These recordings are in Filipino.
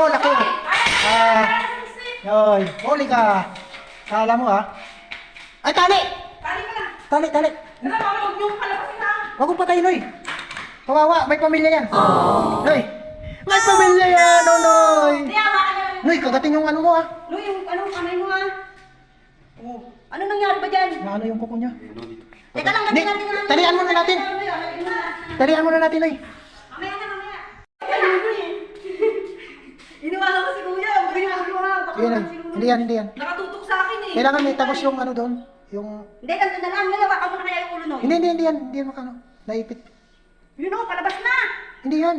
oh, laki. Ah, yoy, huli ka. Kala mo ah. Ay, tali! Tali ka na. Tali, tali. Ano, mama, huwag niyong palabasin ha. Huwag kong patayin, Noy. Kawawa, may pamilya yan. Noy, may pamilya yan, oh, Noy. Noy, kagating yung ano mo ah. No, yung ano, kamay mo ha. Oh. Ano nangyari ba dyan? Na ano yung kuko niya. Teka lang, gabi natin na. talian muna natin. Talian muna natin, Noy. Naman si Kuya. Hindi yan, hindi yan. Nakatutok sa akin eh. Kailangan may tagos yung ano doon. Yung... Hindi, ganito na lang. Nalawa ka muna kaya yung ulo no. Hindi, hindi, hindi yan. Hindi yan makano. Naipit. Yun o, palabas na. Hindi yan.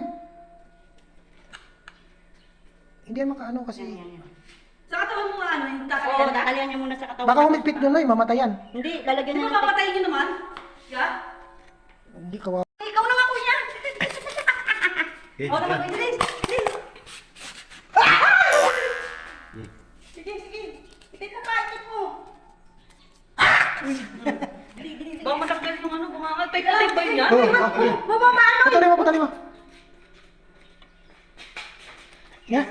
Hindi yan makaano kasi... Sa katawan mo ano, yung tatalian. Oo, tatalian niyo muna sa katawan. Baka humigpit doon, Noy. Mamatayan. Hindi, lalagyan. Di ba papatayin niyo naman? Yeah? Hindi kawawa. Ikaw na nga kuya. Oo naman, bilis. Bilis. Sige, sige. Ikit mo pa, ikit mo. Baka masaktan yung yun yan? Oo, oh, Bumaba ano? Putali mo, putali mo. Yan.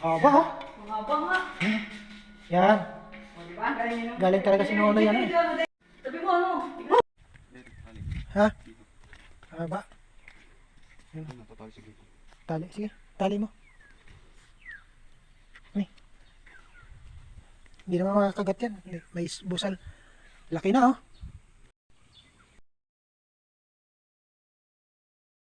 Oh, ba, oh. Bumaba nga. Yan. O, di ba? Galing yun. Galing talaga si Nono yan. eh. Sabi mo ano? Ha? Ah, ba? Tali, sige. Tali mo. Ni. Hindi naman makakagat yan. May busal. Laki na, oh.